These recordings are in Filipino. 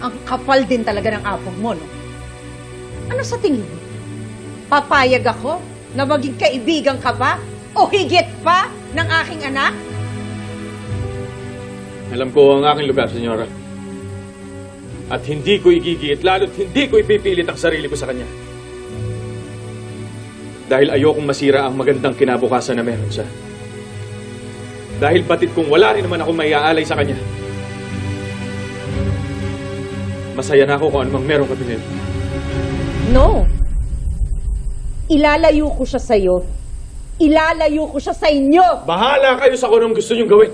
Ang kapal din talaga ng apog mo, no? Ano sa tingin mo? Papayag ako na maging kaibigan ka pa o higit pa ng aking anak? Alam ko ang aking lugar, senyora. At hindi ko igigit, lalo't hindi ko ipipilit ang sarili ko sa kanya. Dahil ayokong masira ang magandang kinabukasan na meron siya. Dahil batid kung wala rin naman ako maiaalay sa kanya. Masaya na ako kung anumang meron kami ngayon. No. Ilalayo ko siya sa'yo. Ilalayo ko siya sa inyo. Bahala kayo sa kung anong gusto niyong gawin.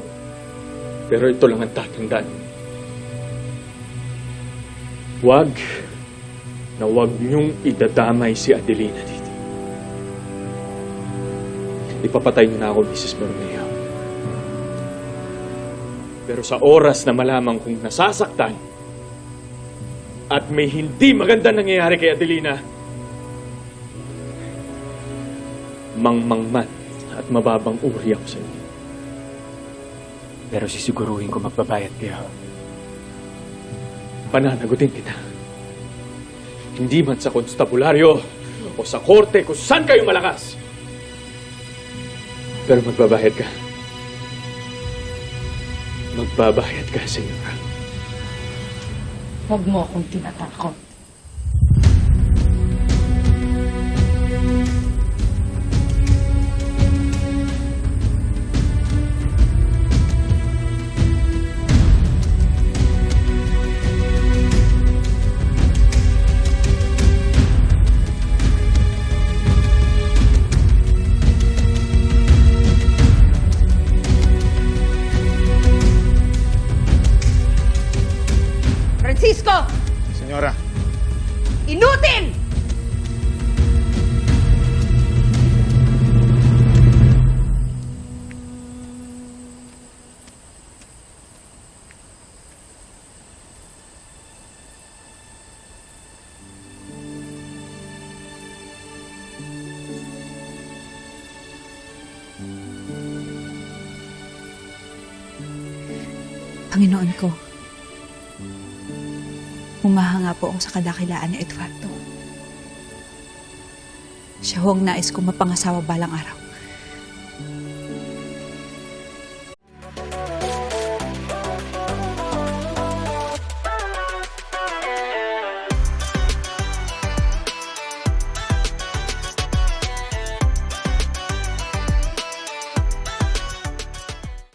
Pero ito lang ang tatandaan. Huwag na huwag niyong idadamay si Adelina dito. Ipapatay niyo na ako, Mrs. Borromeo. Pero sa oras na malaman kong nasasaktan at may hindi maganda nangyayari kay Adelina, mangmangman at mababang uri ako sa inyo. Pero sisiguruhin ko magbabayad kayo. Pananagutin kita. Hindi man sa konstabularyo o sa korte kung saan kayo malakas. Pero magbabayad ka. Magbabayad ka, senyora. Huwag mo akong tinatakot. Francisco! Senyora, Inutin! Panginoon ko, humahanga po ako sa kadakilaan ni Eduardo. Siya ho ang nais kong mapangasawa balang araw.